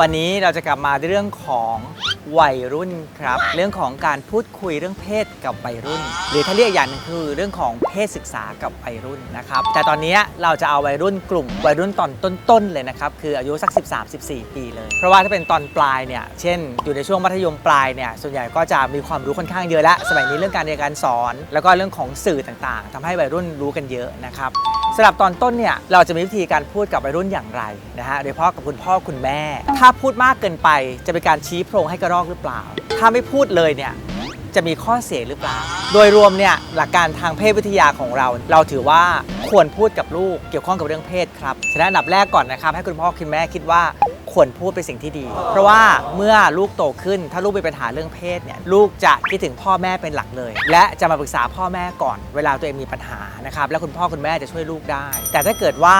วันนี้เราจะกลับมาในเรื่องของ วัยรุ่นครับ เรื่องของการพูดคุยเรื่องเพศกับวัยรุ่น หรือถ้าเรียกอย่างหนึงคือเรื่องของเพศศึกษากับวัยรุ่นนะครับ แต่ตอนนี้เราจะเอาวัยรุ่นกลุ่มวัยรุ่นตอนต้นๆเลยนะครับ คืออายุสัก 13-14 ปีเลย เพราะว่าถ้าเป็นตอนปลายเนี่ย เช่น อยู่ในช่วงมัธยมปลายเนี่ย ส่วนใหญ่ก็จะมีความรู้ค่อนข้างเยอะแล้ว สมัยนี้เรื่องการเรียนการสอน แล้วก็เรื่องของสื่อต่างๆทำให้วัยรุ่นรู้กันเยอะนะครับสำหรับตอนต้นเนี่ย เราจะมีวิธีการพูดกับวัยรุ่นอย่างไรนะฮะ โดยเฉพาะกับคุณพ่อคุณแม่ ถ้าพูดมากเกินไปจะเป็นการชี้โพรงให้กระรอกหรือเปล่า ถ้าไม่พูดเลยเนี่ยจะมีข้อเสียหรือเปล่า โดยรวมเนี่ยหลักการทางเพศวิทยาของเรา เราถือว่าควรพูดกับลูกเกี่ยวข้องกับเรื่องเพศครับ ฉะนั้นอันดับแรกก่อนนะครับ ให้คุณพ่อคุณแม่คิดว่า ควรพูดเป็นสิ่งที่ดี เพราะว่าเมื่อลูกโตขึ้น ถ้าลูกมีปัญหาเรื่องเพศเนี่ยลูกจะคิดถึงพ่อแม่เป็นหลักเลย และจะมาปรึกษาพ่อแม่ก่อน เวลาตัวเองมีปัญหานะครับแล้วคุณพ่อคุณแม่จะช่วยลูกได้ แต่ถ้าเกิดว่า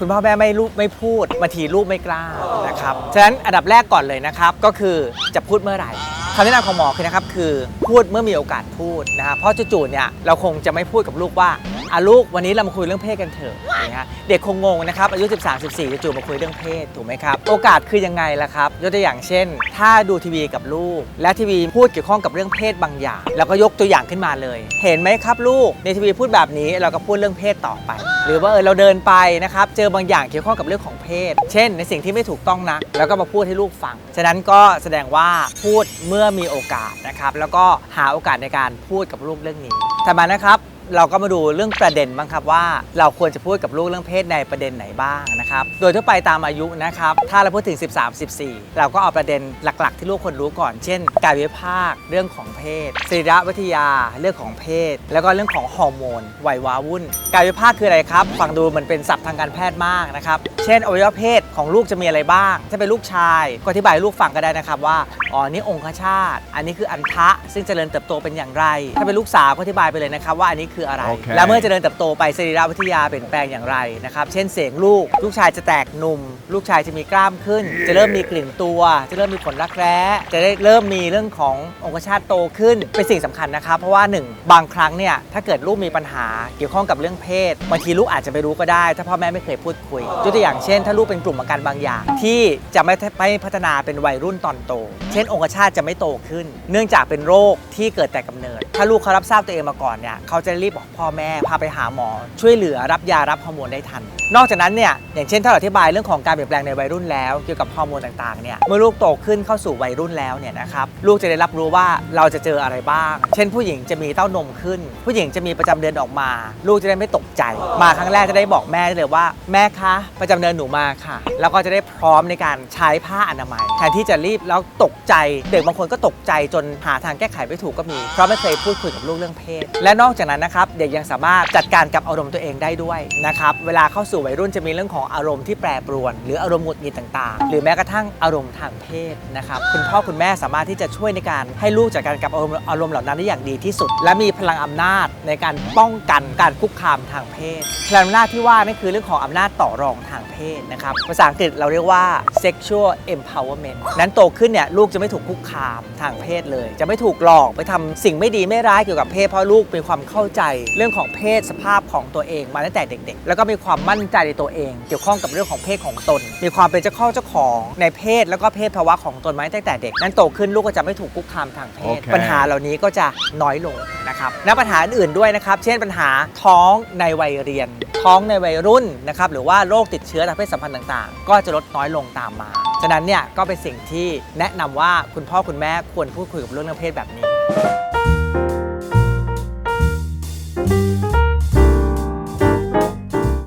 คุณพ่อแม่ไม่ลูกไม่พูดบางทีลูกไม่กล้านะครับฉะนั้นอันดับแรกก่อนเลยนะครับก็คือจะพูดเมื่อไหร่คำแนะนำของหมอคือนะครับคือพูดเมื่อมีโอกาสพูดนะครับเพราะจู่ๆเนี่ยเราคงจะไม่พูดกับลูกว่า อะลูกวันนี้เรามาคุยเรื่องเพศกันเถอะนะฮะเด็กคงงงนะครับอายุ 13 14จะจู่มาคุยเรื่องเพศถูกไหมครับโอกาสคือยังไงล่ะครับยกตัวอย่างเช่น ถ้าดูทีวีกับลูก และทีวีพูดเกี่ยวข้องกับเรื่องเพศบางอย่างแล้วก็ยกตัวอย่างขึ้นมาเลย เห็นไหมครับลูกในทีวีพูดแบบนี้เราก็พูดเรื่องเพศต่อไป หรือว่าเออเราเดินไปนะครับเจอบางอย่างเกี่ยวข้องกับเรื่องของเพศ เช่น ในสิ่งที่ไม่ถูกต้องนักแล้วก็มาพูดให้ลูกฟังฉะนั้นก็แสดงว่าพูดเมื่อมีโอกาสนะครับแล้วก็หาโอกาสในการพูดกับลูกเรื่องนี้ถัดมานะครับ เราก็มาดูเรื่องประเด็นบ้างครับว่าเราควรจะพูดกับลูกเรื่องเพศในประเด็นไหนบ้างนะครับโดยทั่วไปตามอายุนะครับถ้าเราพูดถึง 13 14 เราก็เอาประเด็นหลัก ๆ ที่ลูกควรรู้ก่อน เช่นการวิพากษ์เรื่องของเพศสรีรวิทยาเรื่องของเพศ แล้วก็เรื่องของฮอร์โมนวัยวาวุ่น การวิพากษ์คืออะไรครับฟังดูเหมันเป็นศัพท์ทางการแพทย์มากนะครับเช่นอวัยวะเพศของลูกจะมีอะไรบ้าง ถ้าเป็นลูกชายก็อธิบายลูกฟังก็ได้นะครับว่าอ๋อนี่องคชาต อันนี้คืออันทะซึ่งเจริญเติบโตเป็นอย่างไร ถ้าเป็นลูกสาวก็อธิบายไปเลยนะครับว่าอันนี้คืออะไรโอเคและเมื่อเจริญเติบโตไปสรีรวิทยาเปลี่ยนแปลงอย่างไรนะครับเช่นเสียงลูก ลูกชายจะแตกหนุ่ม ลูกชายจะมีกล้ามขึ้น จะเริ่มมีกลิ่นตัว จะเริ่มมีขนรักแร้จะได้เริ่มมีเรื่องขององคชาตโตขึ้นเป็นสิ่งสำคัญนะครับ เพราะว่าหนึ่งบางครั้งเนี่ยถ้าเกิดลูกมีปัญหาเกี่ยวข้องกับเรื่องเพศบางทีลูกอาจจะไม่รู้ก็ได้ ถ้าพ่อแม่ไม่เคยพูดคุยยกตัวอย่างเช่น ถ้าลูกเป็นกลุ่มอาการบางอย่าง ที่จะไม่ไม่พัฒนาเป็นวัยรุ่นตอนโต เช่นองคชาตจะไม่โตขึ้น เนื่องจากเป็นโรคที่เกิดแต่กำเนิด ถ้าลูกเขารับทราบตัวเองมาก่อนเนี่ยเขาจะรีบบอกพ่อแม่พาไปหาหมอ ช่วยเหลือรับยารับฮอร์โมนได้ทัน นอกจากนั้นเนี่ยอย่างเช่นถ้าเราอธิบายเรื่องของการเปลี่ยนแปลงในวัยรุ่นแล้ว เกี่ยวกับฮอร์โมนต่างๆเนี่ยเมื่อลูกโตขึ้นเข้าสู่วัยรุ่นแล้วเนี่ยนะครับลูกจะได้รับรู้ว่าเราจะเจออะไรบ้าง เช่น ผู้หญิงจะมีเต้านมขึ้น ผู้หญิงจะมีประจำเดือนออกมา ลูกจะได้ไม่ตกใจ มาครั้งแรกจะได้บอกแม่ได้เลยว่าแม่คะประจำเดือนหนูมาค่ะ แล้วก็จะได้พร้อมในการใช้ผ้าอนามัยแทนที่จะรีบแล้วตกใจเด็กบางคนก็ตกใจจนหาทางแก้ไขไม่ถูกก็มี เพราะไม่เคยพูดคุยกับลูกเรื่องเพศ และนอกจากนั้นนะครับเด็กยังสามารถจัดการกับอารมณ์ตัวเองได้ด้วยนะครับเวลาเข้าสู่วัยรุ่นจะมีเรื่องของอารมณ์ที่แปรปรวน หรืออารมณ์หงุดหงิดต่างๆ หรือแม้กระทั่งอารมณ์ทางเพศนะครับคุณพ่อคุณแม่สามารถที่จะช่วยในการให้ลูกจัดการกับอารมณ์อารมณ์เหล่านั้นได้อย่างดีที่สุด และมีพลังอำนาจในการป้องกันการคุกคามทางเพศพลังอำนาจที่ว่านั่นคือเรื่องของอำนาจต่อรองทางเพศนะครับภาษาอังกฤษเราเรียกว่า sexual empowerment นั้นโตขึ้นเนี่ยลูกจะไม่ถูกคุกคามทางเพศเลย จะไม่ถูกหลอกไปทำสิ่งไม่ดีไม่ร้ายเกี่ยวกับเพศเพราะลูกมีความเข้าใจเรื่องของเพศสภาพของตัวเองมาตั้งแต่เด็กๆ แล้วก็มีความมั่นใจในตัวเอง เกี่ยวข้องกับเรื่องของเพศของตน มีความเป็นเจ้าข้อเจ้าของในเพศแล้วก็เพศภาวะของตนมาตั้งแต่เด็ก นั้นโตขึ้นลูกก็จะไม่ถูกคุกคามทางเพศโอเคปัญหาเหล่านี้ก็จะน้อยลงนะครับและปัญหาอื่นๆด้วยนะครับ เช่นปัญหาท้องในวัยเรียน ท้องในวัยรุ่นนะครับหรือว่าโรคติดเชื้อทางเพศสัมพันธ์ต่างๆ ก็จะลดน้อยลงตามมา ฉะนั้นเนี่ยก็เป็นสิ่งที่แนะนำว่าคุณพ่อคุณแม่ควรพูดคุยกับเรื่องเรื่องเพศแบบนี้